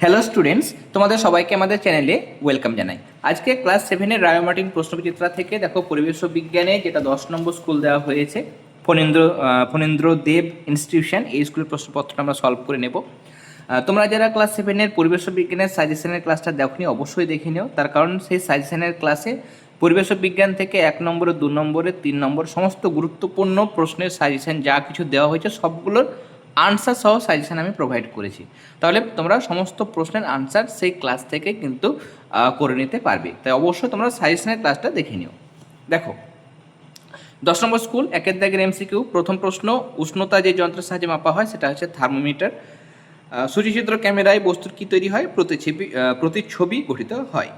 Hello students তোমাদের সবাইকে আমাদের চ্যানেলে ওয়েলকাম জানাই। আজকে ক্লাস সেভেনের রায়োমার্টিন প্রশ্নবিচিত্রা থেকে দেখো পরিবেশ বিজ্ঞানে যেটা দশ নম্বর স্কুল দেওয়া হয়েছে ফণীন্দ্র আহ, ফণীন্দ্র দেব ইনস্টিটিউশন এই স্কুলের প্রশ্নপত্রটা আমরা সলভ করে নেব। তোমরা যারা ক্লাস সেভেনের পরিবেশ বিজ্ঞানের সাজেশনের ক্লাসটা দেখনি অবশ্যই দেখে নিও। তার কারণ সেই সাজেশনের ক্লাসে পরিবেশ বিজ্ঞান থেকে এক নম্বরে দু নম্বরে তিন নম্বর সমস্ত গুরুত্বপূর্ণ প্রশ্নের সাজেশন যা কিছু দেওয়া হয়েছে সবগুলোর আনসার সহ সাজেশন আমি প্রোভাইড করেছি। তাহলে তোমরা সমস্ত প্রশ্নের আনসার সেই ক্লাস থেকে কিন্তু করে নিতে পারবে। তাই অবশ্যই তোমরা সাজেশনের ক্লাসটা দেখে নিও। দেখো দশ নম্বর স্কুল একের দাগের এমসিকিউ প্রথম প্রশ্ন উষ্ণতা যে যন্ত্রের সাহায্যে মাপা হয় সেটা হচ্ছে থার্মোমিটার সূচিচিত্র ক্যামেরায় বস্তুর কি তৈরি হয়? প্রতিছবি আহ, প্রতিচ্ছবি গঠিত হয়।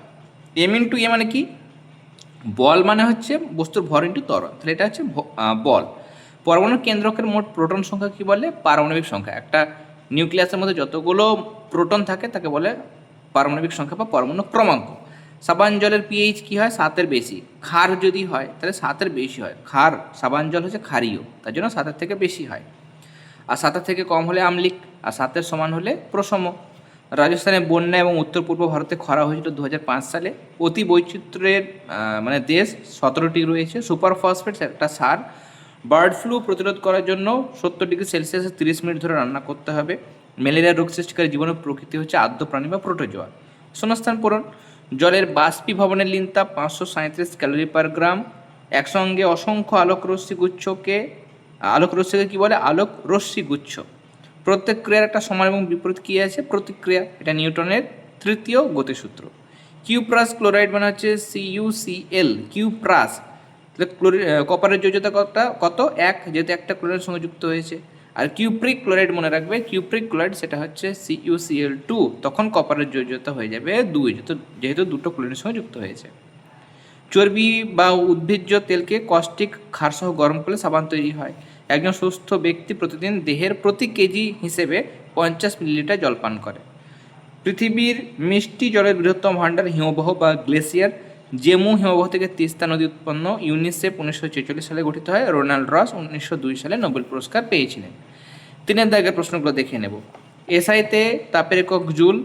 এম ইন্টু এ মানে কি? বল মানে হচ্ছে বস্তুর ভর ইন্টু ত্বরণ। তাহলে এটা হচ্ছে বল। পরমাণু কেন্দ্রকের মোট প্রোটন সংখ্যা কি বলে? পারমাণবিক সংখ্যা। একটা নিউক্লিয়াসের মধ্যে যতগুলো প্রোটন থাকে, তাকে বলে পারমাণবিক সংখ্যা বা পরমাণু ক্রমাঙ্ক। সাবান জলের পিএইচ কি হয়? সাতের বেশি। ক্ষার যদি হয়, তাহলে সাতের বেশি হয়। ক্ষার, সাবান জল হচ্ছে ক্ষারীয়, তার জন্য সাতের থেকে বেশি হয়। আর সাতের থেকে কম হলে আমলিক, আর সাতের সমান হলে প্রসম। রাজস্থানে বন্যা এবং উত্তর পূর্ব ভারতে খরা হয়েছিল দু হাজার পাঁচ সালে। অতি বৈচিত্র্যের মানে দেশ সতেরোটি রয়েছে। সুপার ফসফেট একটা সার। বার্ড ফ্লু প্রতিরোধ করার জন্য সত্তর ডিগ্রি সেলসিয়াসে তিরিশ মিনিট ধরে রান্না করতে হবে। ম্যালেরিয়া রোগ সৃষ্টিকারী জীবনের প্রকৃতি হচ্ছে আদ্য প্রাণী বা প্রোটোজোয়া। শূন্যস্থান পূরণ। জলের বাষ্পীভবনের লিনতা পাঁচশো সাঁত্রিশ ক্যালোরি পার গ্রাম। একসঙ্গে অসংখ্য আলোক রশ্মি গুচ্ছকে আলোক রশ্মিকে কী বলে? আলোক রশ্মি গুচ্ছ প্রত্যেক ক্রিয়ার একটা সমান এবং বিপরীত কী আছে? প্রতিক্রিয়া। এটা নিউটনের তৃতীয় গতিসূত্র। কিউপ্রাস ক্লোরাইড মানে হচ্ছে সিইউসিএল কিউপ্রাস। তাহলে ক্লোরি কপারের যোজ্যতা কত? কত? এক, যেহেতু একটা ক্লোরাইডের সঙ্গে যুক্ত হয়েছে। আর কিউপ্রিক ক্লোরাইড মনে রাখবে কিউপ্রিক ক্লোরাইড সেটা হচ্ছে সিইউসিএল টু তখন কপারের যোজ্যতা হয়ে যাবে দুই, যেহেতু দুটো ক্লোরাইডের সঙ্গে যুক্ত হয়েছে। চর্বি বা উদ্ভিজ্জ তেলকে কস্টিক ক্ষারসহ গরম করলে সাবান তৈরি হয়। একজন সুস্থ ব্যক্তি প্রতিদিন দেহের প্রতি কেজি হিসেবে পঞ্চাশ মিলিলিটার জল পান করে। পৃথিবীর মিষ্টি জলের বৃহত্তম ভাণ্ডার হিমবাহ বা গ্লেসিয়ার জেমু হিমবাহ থেকে তিস্তা নদী উৎপন্ন ইউনিসেফ উনিশশো ছেচল্লিশ সালে গঠিত হয়। রোনাল্ড রস উনিশশো দুই সালে নোবেল পুরস্কার পেয়েছিলেন। তিনের দাগের প্রশ্নগুলো দেখে নেব। এসআইতে তাপের একক জুল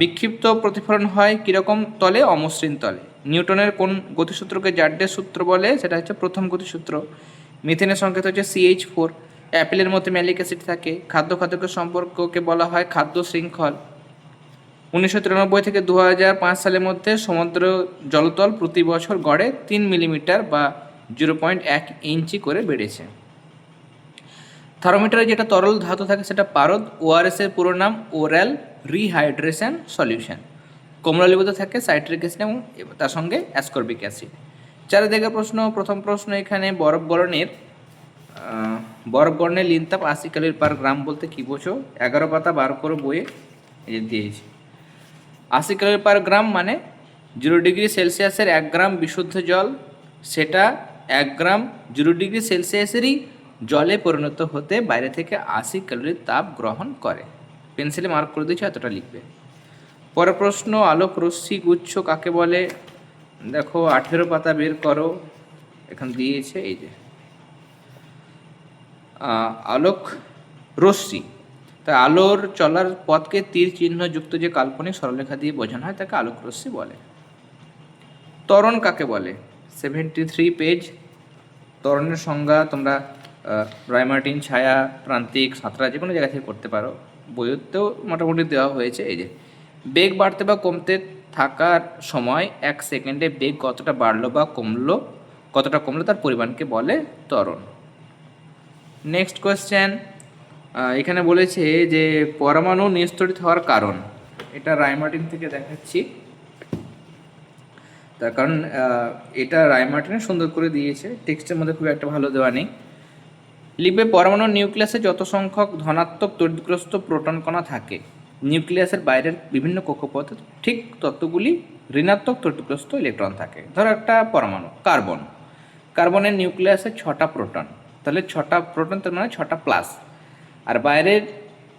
বিক্ষিপ্ত প্রতিফলন হয় কীরকম তলে, অমসৃণ তলে? নিউটনের কোন গতিসূত্রকে জাড্ডের সূত্র বলে? সেটা হচ্ছে প্রথম গতিসূত্র। মিথেনের সংকেত হচ্ছে সিএইচ ফোর অ্যাপেলের মধ্যে ম্যালিক অ্যাসিড থাকে। খাদ্য খাদ্যকের সম্পর্ককে বলা হয় খাদ্য শৃঙ্খল। উনিশশো তিরানব্বই থেকে দু সালের মধ্যে সমুদ্র জলতল প্রতি বছর গড়ে তিন মিলিমিটার বা জিরো পয়েন্ট এক ইঞ্চি করে বেড়েছে। থার্মোমিটারে যেটা তরল ধাতু থাকে সেটা পারদ ওআরএস এর পুরো নাম ওরাল রিহাইড্রেশন সলিউশন কোমলালিবুতে থাকে সাইট্রিক অ্যাসিড এবং তার সঙ্গে অ্যাসকর্বিক অ্যাসিড। চারিদিকে প্রশ্ন প্রথম প্রশ্ন এখানে বরফ গরণের আহ, বরফ গরণের লিনতাপ আশি ক্যালোরি পার গ্রাম বলতে কী বোঝো? এগারো পাতা বার করে বইয়ে দিয়েছি। আশি ক্যালোরি পার গ্রাম মানে জিরো ডিগ্রি সেলসিয়াসের এক গ্রাম বিশুদ্ধ জল, সেটা এক গ্রাম জিরো ডিগ্রি সেলসিয়াসেরই জলে পরিণত হতে বাইরে থেকে আশি ক্যালোরি তাপ গ্রহণ করে। পেন্সিলে মার্ক করে দিয়েছি, এতটা লিখবে। পরের প্রশ্ন, আলোক রশ্মি গুচ্ছ কাকে বলে? দেখো, আঠেরো পাতা বের করো। এখানে দিয়েছে, এই যে। আলোক রশ্মি। তা আলোর চলার পথকে তীর চিহ্ন যুক্ত যে কাল্পনিক সরলরেখা দিয়ে বোঝানো হয়, তাকে আলোক রশ্মি বলে। ত্বরণ কাকে বলে? সেভেন্টি থ্রি পেজ ত্বরণের সংজ্ঞা তোমরা রায়মার্টিন ছায়া, প্রান্তিক, সাঁতরা যে কোনো জায়গা থেকে করতে পারো। বইতেও মোটামুটি দেওয়া হয়েছে এই যে, বেগ বাড়তে বা কমতে থাকার সময় এক সেকেন্ডে বেগ কতটা বাড়লো বা কমলো, কতটা কমলো তার পরিমাণকে বলে ত্বরণ। নেক্সট কোয়েশ্চেন এখানে বলেছে যে পরমাণু নিস্তরিত হওয়ার কারণ। এটা রায়মার্টিন থেকে দেখাচ্ছি। তার কারণ এটা রায়মার্টিনে সুন্দর করে দিয়েছে। টেক্সটের মধ্যে খুব একটা ভালো দেওয়া নেই। লিখবে পরমাণু নিউক্লিয়াসে যত সংখ্যক ধনাত্মক তড়িৎগ্রস্ত প্রোটন কণা থাকে, নিউক্লিয়াসের বাইরের বিভিন্ন কক্ষপথে ঠিক ততগুলি ঋণাত্মক তড়িৎগ্রস্ত ইলেকট্রন থাকে। ধরো একটা পরমাণু, কার্বন। কার্বনের নিউক্লিয়াসে ছটা প্রোটন। তাহলে ছটা প্রোটন, তার মানে ছটা প্লাস। আর বাইরের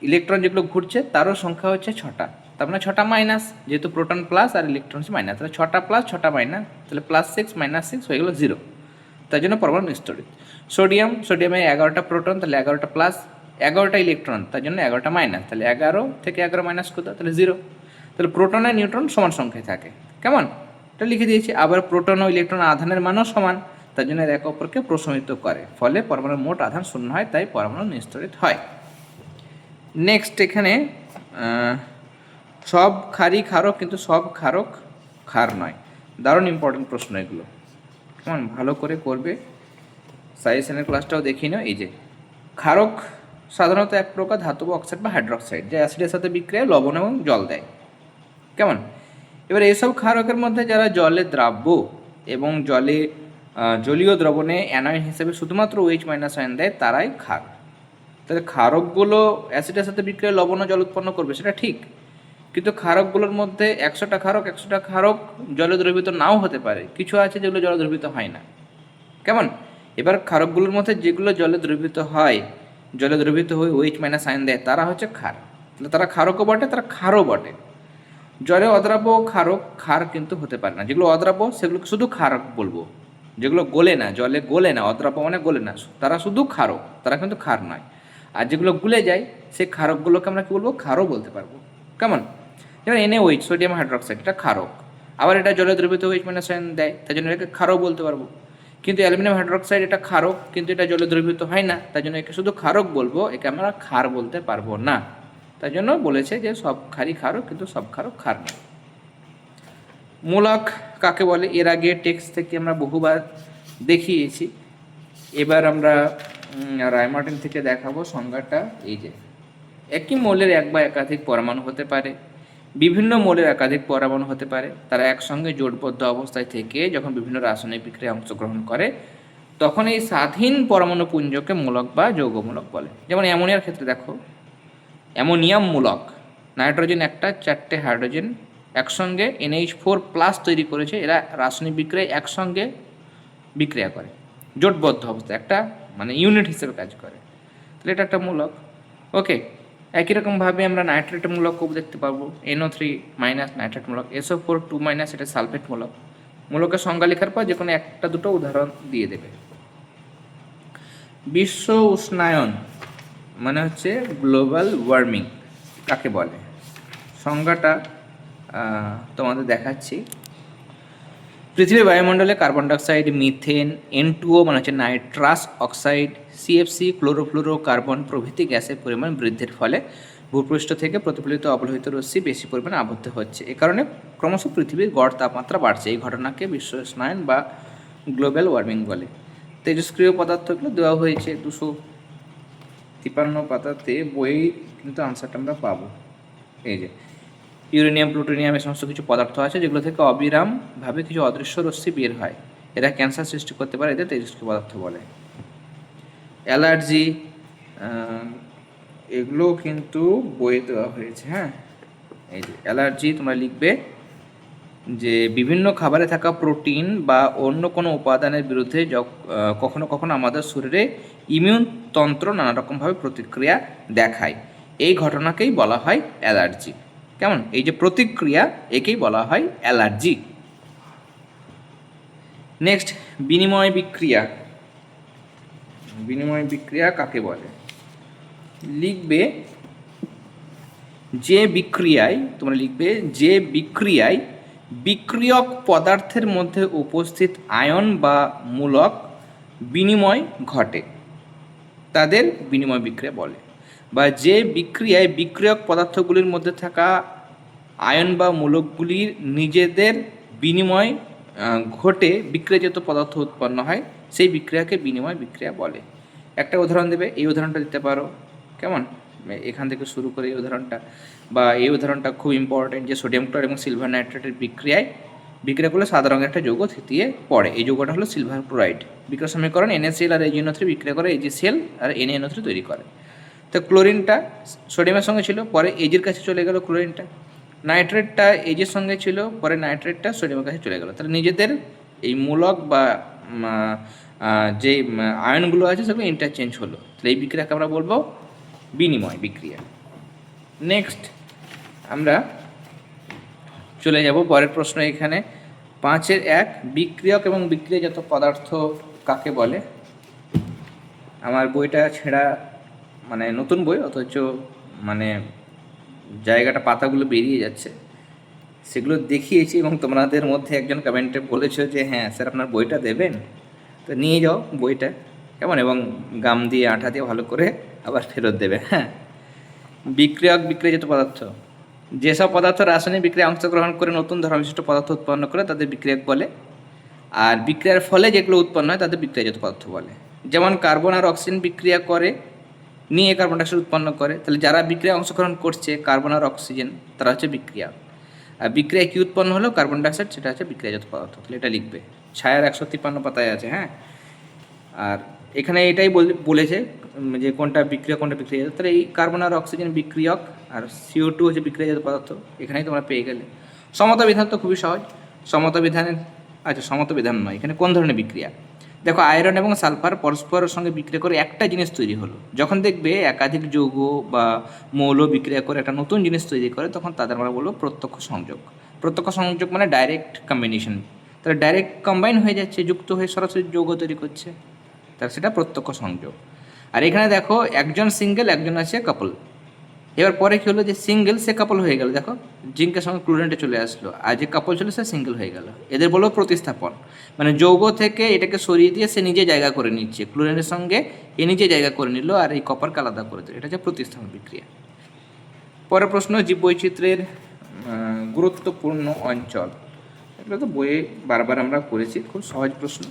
ইলেকট্রন যেগুলো ঘুরছে, তারও সংখ্যা হচ্ছে ছটা। তার মানে ছটা মাইনাস যেহেতু প্রোটন প্লাস আর ইলেকট্রন মাইনাস তাহলে ছটা প্লাস ছটা মাইনাস তাহলে প্লাস সিক্স মাইনাস সিক্স হয়ে গেলো জিরো তার জন্য পরমাণু নিস্তরিত সোডিয়াম সোডিয়ামে এগারোটা প্রোটন তাহলে এগারোটা প্লাস এগারোটা ইলেকট্রন তার জন্য এগারোটা মাইনাস তাহলে এগারো থেকে এগারো মাইনাস করতে তাহলে জিরো তাহলে প্রোটন আর নিউট্রন সমান সংখ্যায় থাকে। কেমন? এটা লিখে দিয়েছি। আবার প্রোটন ও ইলেকট্রন আধানের মানও সমান। তার জন্য একে অপরকে প্রশমিত করে। ফলে পরমাণুর মোট আধান শূন্য হয়, তাই পরমাণু নিস্তরিত হয়। নেক্সট এখানে সব ক্ষারই ক্ষারক কিন্তু সব ক্ষারক ক্ষার নয়। দারুণ ইম্পর্টেন্ট প্রশ্ন এগুলো। কেমন? ভালো করে করবে। সাইসেনের ক্লাসটাও দেখি নাও। এই যে, ক্ষারক সাধারণত এক প্রকার ধাতব অক্সাইড বা হাইড্রোক্সাইড যা অ্যাসিডের সাথে বিক্রিয়ায় লবণ এবং জল দেয়। কেমন? এবার এইসব ক্ষারকের মধ্যে যারা জলে দ্রাব্য এবং জলে জলীয় দ্রবণে অ্যানয়ন হিসেবে শুধুমাত্র ওইচ মাইনাস আয়ন দেয়, তারাই ক্ষার। তাহলে ক্ষারকগুলো অ্যাসিডের সাথে বিক্রিয়ায় লবণ জল উৎপন্ন করবে, সেটা ঠিক। কিন্তু ক্ষারকগুলোর মধ্যে একশোটা ক্ষারক একশোটা ক্ষারক জলে দ্রবীভূত নাও হতে পারে। কিছু আছে যেগুলো জলে দ্রবীভূত হয় না। কেমন? এবার ক্ষারকগুলোর মধ্যে যেগুলো জলে দ্রবীভূত হয় জলে দ্রবীভূত হয়ে ওইচ মাইনাস আয়ন দেয়, তারা হচ্ছে ক্ষার। তাহলে তারা ক্ষারকও বটে, তারা ক্ষারও বটে। জলে অদ্রাব্য ক্ষারক, ক্ষার কিন্তু হতে পারে না। যেগুলো অদ্রাব্য, সেগুলোকে শুধু ক্ষারক বলব। যেগুলো গোলে না, জলে গোলে না অদ্রাব্য মানে গোলে না, তারা শুধু ক্ষারক, তারা কিন্তু ক্ষার নয়। আর যেগুলো গুলে যায়, সেই ক্ষারকগুলোকে আমরা কি বলব? ক্ষারও বলতে পারব। কেমন? যেমন এনে ওইচ সোডিয়াম হাইড্রোক্সাইড এটা ক্ষারক। আবার এটা জলে দ্রবীভূত ওইচ মাইনাস আয়ন দেয় তাই জন্য এটাকে ক্ষারও বলতে পারব। কিন্তু অ্যালুমিনিয়াম হাইড্রোক্সাইড এটা খারক কিন্তু এটা জলে দ্রবীভূত হয় না তাই জন্য একে শুধু ক্ষারক বলব, একে আমরা ক্ষার বলতে পারব না। তাই জন্য বলেছে যে সব ক্ষারই ক্ষারক, কিন্তু সব ক্ষারক ক্ষার নয়। মূলক কাকে বলে? এর আগে টেক্সট থেকে আমরা বহুবার দেখিয়েছি। এবার আমরা রায়মার্টিন থেকে দেখাবো সংজ্ঞাটা। এই যে, একই মৌলের এক বা একাধিক পরমাণু হতে পারে, বিভিন্ন মৌলের একাধিক পরমাণু হতে পারে। তারা একসঙ্গে জোটবদ্ধ অবস্থায় থেকে যখন বিভিন্ন রাসায়নিক বিক্রিয়ায় অংশগ্রহণ করে, তখন এই স্বাধীন পরমাণু পুঞ্জকে মূলক বা যৌগমূলক বলে। যেমন অ্যামোনিয়ার ক্ষেত্রে দেখো, অ্যামোনিয়াম মূলক, নাইট্রোজেন একটা, চারটে হাইড্রোজেন একসঙ্গে এনএইচ ফোর প্লাস তৈরি করেছে, এরা রাসায়নিক বিক্রিয়ায় একসঙ্গে বিক্রিয়া করে। জোটবদ্ধ অবস্থায় একটা মানে ইউনিট হিসেবে কাজ করে। তাহলে এটা একটা মূলক। ওকে একই রকমভাবে আমরা নাইট্রেট মূলক দেখতে পাবো এনও থ্রি মাইনাস নাইট্রেট মূলক এসও ফোর টু মাইনাস এটা সালফেট মূলক। মূলকের সংজ্ঞা লেখার পর যে কোনো একটা দুটো উদাহরণ দিয়ে দেবে। বিশ্ব উষ্ণায়ন মানে হচ্ছে গ্লোবাল ওয়ার্মিং কাকে বলে? সংজ্ঞাটা তোমাদের দেখাচ্ছি। পৃথিবীর বায়ুমণ্ডলে carbon dioxide methane N two O মানে হচ্ছে nitrous oxide CFC chlorofluorocarbon প্রভৃতি গ্যাসের পরিমাণ বৃদ্ধির ফলে ভূপৃষ্ঠ থেকে প্রতিফলিত অবলোহিত রশ্মি বেশি পরিমাণে আবদ্ধ হচ্ছে। এ কারণে ক্রমশ পৃথিবীর গড় তাপমাত্রা বাড়ছে। এই ঘটনাকে বিশ্ব উষ্ণায়ন বা গ্লোবাল ওয়ার্মিং বলে। তেজস্ক্রিয় পদার্থগুলো দেওয়া হয়েছে দুশো তিপান্ন পাতাতে। বই কিন্তু আনসারটা আমরা পাবো। এই যে ইউরেনিয়াম, প্লুটোনিয়াম এই সমস্ত কিছু পদার্থ আছে যেগুলো থেকে অবিরামভাবে কিছু অদৃশ্য রশ্মি বের হয়। এরা ক্যান্সার সৃষ্টি করতে পারে, এদের তেজস্ক্রিয় পদার্থ বলে। অ্যালার্জি এগুলো কিন্তু বইয়ে দেওয়া হয়েছে হ্যাঁ? এই যে, অ্যালার্জি, তোমরা লিখবে যে বিভিন্ন খাবারে থাকা প্রোটিন বা অন্য কোনো উপাদানের বিরুদ্ধে কখনো কখনো আমাদের শরীরে ইমিউন তন্ত্র নানা রকমভাবে প্রতিক্রিয়া দেখায়। এই ঘটনাকেই বলা হয় অ্যালার্জি। কেমন? এই যে প্রতিক্রিয়া একেই বলা হয় অ্যালার্জি। নেক্সট বিনিময় বিক্রিয়া। বিনিময় বিক্রিয়া কাকে বলে? লিখবে যে বিক্রিয়ায়, তোমরা লিখবে যে বিক্রিয়ায় বিক্রিয়ক পদার্থের মধ্যে উপস্থিত আয়ন বা মূলক বিনিময় ঘটে। তাদের বিনিময় বিক্রিয়া বলে। বা যে বিক্রিয়ায় বিক্রিয়ক পদার্থগুলির মধ্যে থাকা আয়ন বা মূলকগুলির নিজেদের বিনিময় ঘটে বিক্রিয়াজাত পদার্থ উৎপন্ন হয়, সেই বিক্রিয়াকে বিনিময় বিক্রিয়া বলে। একটা উদাহরণ দেবে, এই উদাহরণটা দিতে পারো। কেমন? এখান থেকে শুরু করে এই উদাহরণটা। বা এই উদাহরণটা খুব ইম্পর্টেন্ট যে সোডিয়াম ক্লোরাইড এবং সিলভার নাইট্রেটের বিক্রিয়ায় বিক্রিয়া করলে সাদা রঙের একটা যৌগ থিতিয়ে পড়ে। এই যৌগটা হলো সিলভার ক্লোরাইড বিক্রিয়া সমীকরণ এনএসিএল আর এজিএনও থ্রি বিক্রিয়া করে এজিসিএল আর এনএনও থ্রি তৈরি করে। তো ক্লোরিনটা সোডিয়ামের সঙ্গে ছিল, পরে এজির কাছে চলে গেল ক্লোরিনটা। নাইট্রেটটা এজির সঙ্গে ছিল, পরে নাইট্রেটটা সোডিয়ামের কাছে চলে গেল। তাহলে নিজেদের এই মূলক বা যে আয়নগুলো আছে সেগুলো ইন্টারচেঞ্জ হলো। তাহলে এই বিক্রিয়াকে আমরা বলব বিনিময় বিক্রিয়া। নেক্সট আমরা চলে যাব পরের প্রশ্ন এখানে। পাঁচের এক, বিক্রিয়ক এবং বিক্রিয়াজাত পদার্থ কাকে বলে? আমার বইটা ছেঁড়া মানে নতুন বই, অথচ মানে জায়গাটা, পাতাগুলো বেরিয়ে যাচ্ছে। সেগুলো দেখিয়েছি এবং তোমাদের মধ্যে একজন কমেন্টে বলেছ যে হ্যাঁ স্যার, আপনার বইটা দেবেন? তো নিয়ে যাও বইটা। কেমন? এবং গাম দিয়ে আঠা দিয়ে ভালো করে আবার ফেরত দেবে। হ্যাঁ। বিক্রিয়ক, বিক্রিয়জাত পদার্থ। যেসব পদার্থ রাসায়নিক বিক্রিয়ায় অংশগ্রহণ করে নতুন ধর্মবিশিষ্ট পদার্থ উৎপন্ন করে, তাদের বিক্রিয়ক বলে। আর বিক্রিয়ার ফলে যেগুলো উৎপন্ন হয়, তাদের বিক্রিয়াজাত পদার্থ বলে। যেমন কার্বন আর অক্সিজেন বিক্রিয়া করে নিয়ে কার্বন ডাইঅক্সাইড উৎপন্ন করে, তাহলে যারা বিক্রিয়ায় অংশগ্রহণ করছে কার্বন আর অক্সিজেন তারা হচ্ছে বিক্রিয়া। আর বিক্রিয়ায় কী উৎপন্ন হলো? কার্বন ডাইঅক্সাইড সেটা হচ্ছে বিক্রিয়াজাত পদার্থ। তাহলে এটা লিখবে। ছায়ার একশো তিপ্পান্ন পাতায় আছে হ্যাঁ? আর এখানে এটাই বল- বলেছে যে কোনটা বিক্রিয়া কোনটা বিক্রিয়া তাহলে এই কার্বন আর অক্সিজেন বিক্রিয়ক আর সিও টু হচ্ছে বিক্রিয়াজাত পদার্থ। এখানেই তোমরা পেয়ে গেলে। সমতা বিধান তো খুবই সহজ। সমতা বিধানের আচ্ছা সমতা বিধান নয়। এখানে কোন ধরনের বিক্রিয়া? দেখো আয়রন এবং সালফার পরস্পরের সঙ্গে বিক্রিয়া করে একটা জিনিস তৈরি হলো। যখন দেখবে একাধিক যৌগ বা মৌল বিক্রিয়া করে একটা নতুন জিনিস তৈরি করে, তখন তাদের আমরা বলব প্রত্যক্ষ সংযোগ। প্রত্যক্ষ সংযোগ মানে ডাইরেক্ট কম্বিনেশন তাহলে ডাইরেক্ট কম্বাইন হয়ে যাচ্ছে, যুক্ত হয়ে সরাসরি যৌগ তৈরি করছে। তার সেটা প্রত্যক্ষ সংযোগ। আর এখানে দেখো একজন সিঙ্গেল একজন আছে কাপল এবার পরে কি হলো যে সিঙ্গেল সে কাপল হয়ে গেল। দেখো, জিঙ্কের সঙ্গে ক্লোরেন্টে চলে আসলো। আর যে কাপল ছিল, সে সিঙ্গেল হয়ে গেল। এদের বলো প্রতিস্থাপন। মানে যৌগ থেকে এটাকে সরিয়ে দিয়ে সে নিজে জায়গা করে নিচ্ছে। ক্লোরিনের সঙ্গে এ নিজে জায়গা করে নিল আর এই কপারকে আলাদা করে দিল। এটা হচ্ছে প্রতিস্থাপন বিক্রিয়া। পরের প্রশ্ন, জীববৈচিত্র্যের গুরুত্বপূর্ণ অঞ্চল। এগুলো তো বইয়ে বারবার আমরা করেছি খুব সহজ প্রশ্ন।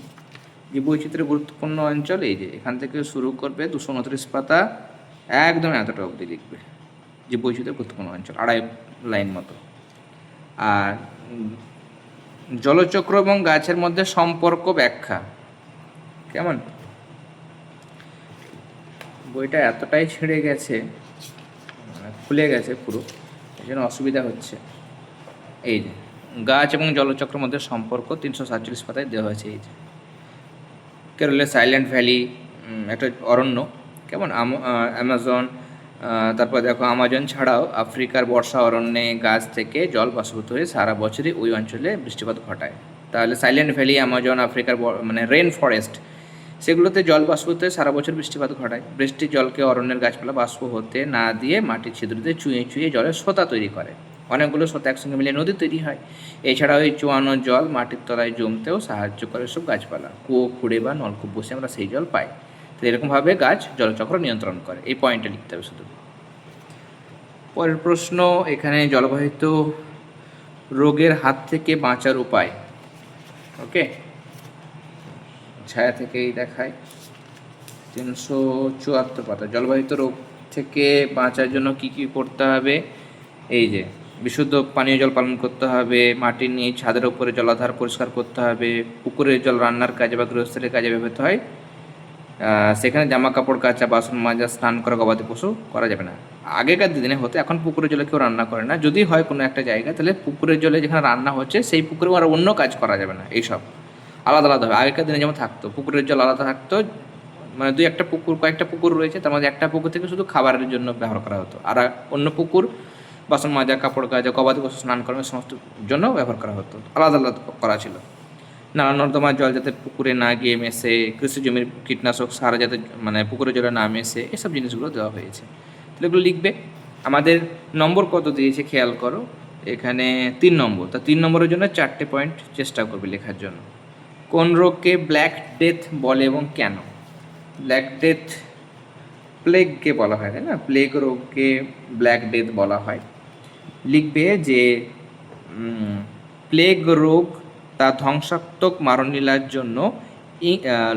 জীববৈচিত্র্যের গুরুত্বপূর্ণ অঞ্চল এই যে, এখান থেকে শুরু করবে দুশো উনত্রিশ পাতা, একদম এতটা অবধি লিখবে। জীববৈচিত্র্যের গুরুত্বপূর্ণ অঞ্চল, আড়াই লাইন মতো। আর জলচক্র এবং গাছের মধ্যে সম্পর্ক ব্যাখ্যা। কেমন? বইটা এতটাই ছেড়ে গেছে মানে খুলে গেছে পুরো, এই জন্য অসুবিধা হচ্ছে। এই যে, গাছ এবং জলচক্রের মধ্যে সম্পর্ক তিনশো সাতচল্লিশ পাতায় দেওয়া হয়েছে, এই যে। কেরলের সাইলেন্ট ভ্যালি একটা অরণ্য। কেমন? অ্যামাজন তারপর দেখো আমাজন ছাড়াও আফ্রিকার বর্ষা অরণ্যে গাছ থেকে জল বাষ্পীভূত হয়ে সারা বছরই ওই অঞ্চলে বৃষ্টিপাত ঘটায়। তাহলে সাইলেন্ট ভ্যালি অ্যামাজন আফ্রিকার মানে রেন ফরেস্ট সেগুলোতে জল বাষ্পীভূত হয়ে সারা বছর বৃষ্টিপাত ঘটায়। বৃষ্টির জলকে অরণ্যের গাছপালা বাষ্প হতে না দিয়ে মাটির ছিদ্রতে চুঁয়ে চুঁয়ে জলের সোতা তৈরি করে। অনেকগুলো সোতা একসঙ্গে মিলে নদী তৈরি হয়। এছাড়াও এই চুয়ানো জল মাটির তলায় জমতেও সাহায্য করে সব গাছপালা। কুয়ো, খুঁড়ে বা নলকূপ বসে আমরা সেই জল পাই। তো এরকমভাবে গাছ জলচক্র নিয়ন্ত্রণ করে। এই পয়েন্টটা লিখতে হবে শুধু। পরের প্রশ্ন, এখানে জলবাহিত রোগের হাত থেকে বাঁচার উপায়। ওকে? ছায়া থেকেই দেখায়। তিনশো চুয়াত্তর পাতা। জলবাহিত রোগ থেকে বাঁচার জন্য কি কি করতে হবে? এই যে, বিশুদ্ধ পানীয় জল পালন করতে হবে, মাটির নিয়ে ছাদের উপরে জলাধার পরিষ্কার করতে হবে, পুকুরের জল রান্নার কাজে বা গৃহস্থলের কাজে ব্যবহৃত হয়। সেখানে জামা কাপড় কাচা, বাসন মাজা, স্নান করা, গবাদি পশু করা যাবে না। আগেকার দিনে হতো, এখন পুকুরের জলে কেউ রান্না করে না। যদি হয় কোনো একটা জায়গায় তাহলে পুকুরের জলে যেখানে রান্না হচ্ছে, সেই পুকুরে আর অন্য কাজ করা যাবে না, এইসব। আলাদা আলাদা হবে। আগেকার দিনে যেমন থাকতো, পুকুরের জল আলাদা থাকতো মানে দুই একটা পুকুর, কয়েকটা পুকুর রয়েছে, তার মধ্যে একটা পুকুর থেকে শুধু খাবারের জন্য ব্যবহার করা হতো। আর অন্য পুকুর, বাসন মাজা, কাপড় কাজা গবাদি পশু, স্নান করার সমস্ত জন্য ব্যবহার করা হতো। আলাদা আলাদা করা ছিল। নালা নর্দমার জল যাতে পুকুরে না গিয়ে মেশে, কৃষি জমির কীটনাশক সার যাতে মানে পুকুরে জলে না মেশে, এসব জিনিসগুলো দেওয়া হয়েছে। তাহলে এগুলো লিখবে। আমাদের নম্বর কত দিয়েছে খেয়াল করো। এখানে তিন নম্বর। তা তিন নম্বরের জন্য চারটে পয়েন্ট চেষ্টা করবে লেখার জন্য। কোন রোগকে ব্ল্যাক ডেথ বলে এবং কেন? ব্ল্যাক ডেথ প্লেগকে বলা হয়, তাই না? প্লেগ রোগকে ব্ল্যাক ডেথ বলা হয়। লিখবে যে প্লেগ রোগ তা ধ্বংসাত্মক মারণলীলার জন্য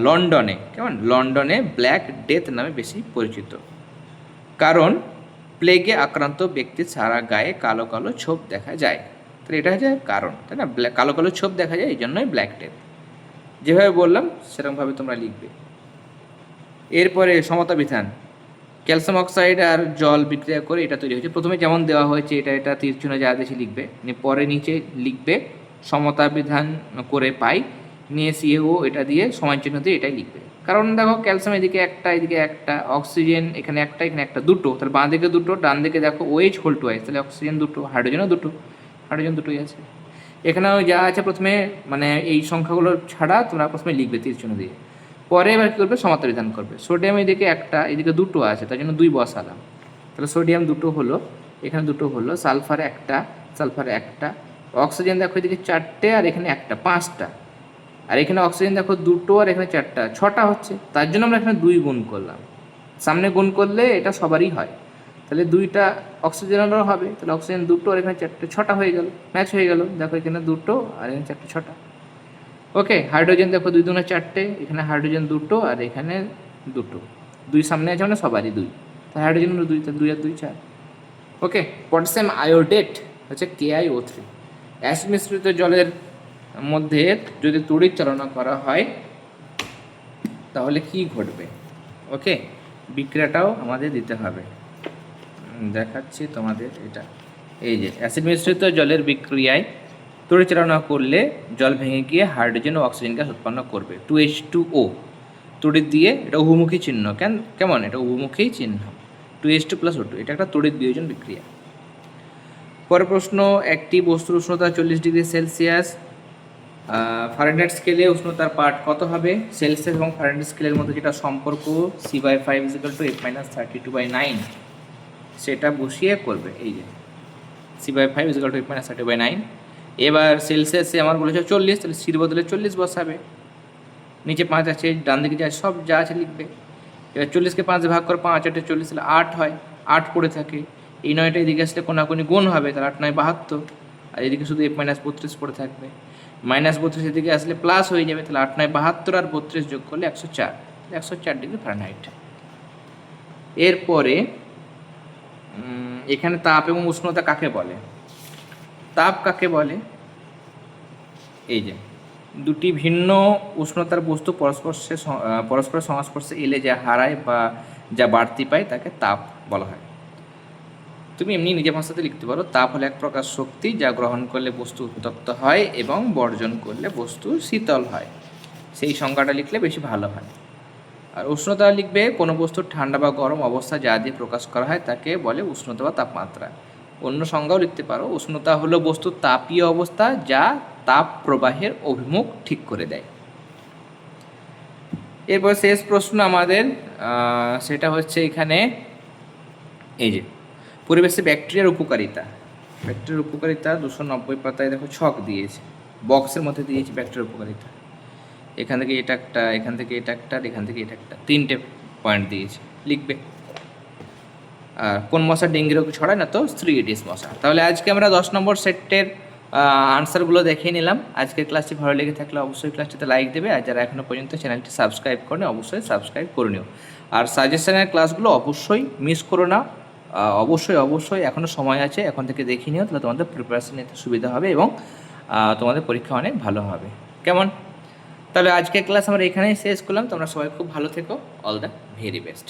লন্ডনে, কেমন? লন্ডনে ব্ল্যাক ডেথ নামে বেশি পরিচিত। কারণ প্লেগে আক্রান্ত ব্যক্তির সারা গায়ে কালো কালো ছোপ দেখা যায়। তাহলে এটা হচ্ছে কারণ, তাই না? কালো কালো ছোপ দেখা যায়, এই জন্যই ব্ল্যাক ডেথ। যেভাবে বললাম, সেরকমভাবে তোমরা লিখবে। এরপরে সমতা বিধান। ক্যালসিয়াম অক্সাইড আর জল বিক্রিয়া করে এটা তৈরি হয়েছে। প্রথমে যেমন দেওয়া হয়েছে, এটা এটা তীর যা দেশে লিখবে নিয়ে পরে নিচে লিখবে সমতা বিধান করে পাই, নিয়ে সিএও এটা দিয়ে সমান চিহ্ন দিয়ে এটাই লিখবে। কারণ দেখো ক্যালসিয়াম এদিকে একটা এদিকে একটা, অক্সিজেন এখানে একটা এখানে একটা, দুটো, তাহলে বাঁ দিকে দুটো, ডান দিকে দেখো ওয়েজ হোল টু আইস তাহলে অক্সিজেন দুটো, হাইড্রোজেনও দুটো, হাইড্রোজেন দুটোই আছে। এখানেও যা আছে প্রথমে মানে এই সংখ্যাগুলো ছাড়া তোমরা প্রথমে লিখবে তীর চিহ্ন দিয়ে। পরে এবার কী করবে? সমান্তর বিধান করবে। সোডিয়াম এদিকে একটা, এদিকে দুটো আছে, তার জন্য দুই বসালাম। তাহলে সোডিয়াম দুটো হলো, এখানে দুটো হলো, সালফার একটা সালফার একটা অক্সিজেন দেখো এদিকে চারটে আর এখানে একটা, পাঁচটা। আর এখানে অক্সিজেন দেখো দুটো আর এখানে চারটা, ছটা হচ্ছে। তার জন্য আমরা এখানে দুই গুণ করলাম। সামনে গুণ করলে এটা সবারই হয়। তাহলে দুইটা অক্সিজেনেরও হবে। তাহলে অক্সিজেন দুটো আর এখানে চারটে, ছটা হয়ে গেল, ম্যাচ হয়ে গেল। দেখো এখানে দুটো আর এখানে চারটে, ছটা। ওকে, হাইড্রোজেন দেখো দুই দুনে চারটে, এখানে হাইড্রোজেন দুটো আর এখানে দুটো। দুই সামনে আছে মানে সবারই দুই। তাহলে হাইড্রোজেন দুই দুই আর দুই চার। ওকে, পটাশিয়াম আয়োডেট হচ্ছে K I O three acid মিশ্রিত জলের মধ্যে যদি তড়িৎ চালনা করা হয়, তাহলে কি ঘটবে? ওকে বিক্রিয়াটাও আমাদের দিতে হবে। দেখাচ্ছি তোমাদের এটা। এই যে অ্যাসিড মিশ্রিত জলের বিক্রিয়ায় তড়িৎ চালনা করলে জল ভেঙে গিয়ে হাইড্রোজেন ও অক্সিজেন গ্যাস উৎপন্ন করবে। Two H two O. তড়িৎ দিয়ে এটা উভমুখী চিহ্ন। কেন, কেমন? এটা উভমুখী চিহ্ন। Two H two plus O two, এটা একটা তড়িৎ বিয়োজন বিক্রিয়া। পরের প্রশ্ন, একটি বস্তুর উষ্ণতা চল্লিশ ডিগ্রি সেলসিয়াস ফারেনহাইট স্কেলে উষ্ণতার পার্ট কত হবে? সেলসিয়াস এবং ফারেনহাইট স্কেলের মধ্যে যেটা সম্পর্ক C by five is equal to eight minus thirty two by nine সেটা বসিয়ে করবে, এই যে। C by five is equal to eight minus thirty by nine এবার সেলসিয়াসে আমার বলেছে চল্লিশ, তাহলে সির বদলে চল্লিশ বসাবে। নিচে পাঁচ আছে, ডান দিকে যা, সব যা আছে লিখবে। এবার চল্লিশকে পাঁচ ভাগ করে পাঁচ, আটে চল্লিশ, তাহলে আট হয়, আট পড়ে থাকে। এই নয়টা এদিকে আসলে কোনাকুনি গুণ হবে তাহলে আট নয় বাহাত্তর। আর এদিকে শুধু এক মাইনাস বত্রিশ পড়ে থাকবে। মাইনাস বত্রিশ এদিকে আসলে প্লাস হয়ে যাবে, তাহলে আট নয় বাহাত্তর আর বত্রিশ যোগ করলে একশো চার। একশো চার ডিগ্রি ফারেনহাইট এরপরে এখানে তাপ এবং উষ্ণতা কাকে বলে? তাপ কাকে বলে? এই যে, দুটি ভিন্ন উষ্ণতার বস্তু পরস্পর্শে পরস্পর সংস্পর্শে এলে যা হারায় বা যা বাড়তি পায়, তাকে তাপ বলা হয়। তুমি এমনি নিজের ভাষাতে লিখতে পারো। তাপ হলো এক প্রকার শক্তি যা গ্রহণ করলে বস্তু উত্তপ্ত হয় এবং বর্জন করলে বস্তু শীতল হয়। সেই সংজ্ঞাটা লিখলে বেশি ভালো হয়। আর উষ্ণতা লিখবে কোনো বস্তুর ঠান্ডা বা গরম অবস্থা যা দিয়ে প্রকাশ করা হয় তাকে বলে উষ্ণতা বা তাপমাত্রা। অন্য সংজ্ঞাও লিখতে পারো। উষ্ণতা হলো বস্তুর তাপীয় অবস্থা যা তাপ প্রবাহের অভিমুখ ঠিক করে দেয়। এরপর শেষ প্রশ্ন আমাদের সেটা হচ্ছে এখানে, এই যে পরিবেশে ব্যাকটেরিয়ার উপকারিতা। ব্যাকটেরিয়ার উপকারিতা দুশো নব্বই পাতায় দেখো ছক দিয়েছে। বক্সের মধ্যে দিয়েছে ব্যাকটেরিয়ার উপকারিতা। এখান থেকে এটা একটা, এখান থেকে এটা একটা এখান থেকে এটা একটা। তিনটে পয়েন্ট দিয়েছে। লিখবে। আর কোন মশা ডেঙ্গি রোগ ছড়ায় না তো? স্ত্রী এডিস মশা। তাহলে আজকে আমরা দশ নম্বর সেটের আনসারগুলো দেখিয়ে নিলাম। আজকের ক্লাসটি ভালো লেগে থাকলে অবশ্যই ক্লাসটিতে লাইক দেবে। আর যারা এখনও পর্যন্ত চ্যানেলটি সাবস্ক্রাইব করেনি, অবশ্যই সাবস্ক্রাইব করে নিও। আর সাজেশনের ক্লাসগুলো অবশ্যই মিস করো না। অবশ্যই অবশ্যই এখনও সময় আছে, এখন থেকে দেখিয়ে নিও, তাহলে তোমাদের প্রিপারেশন নিতে সুবিধা হবে এবং তোমাদের পরীক্ষা অনেক ভালো হবে। কেমন? তাহলে আজকের ক্লাস আমরা এখানেই শেষ করলাম, তোমরা সবাই খুব ভালো থেকো অল দ্য ভেরি বেস্ট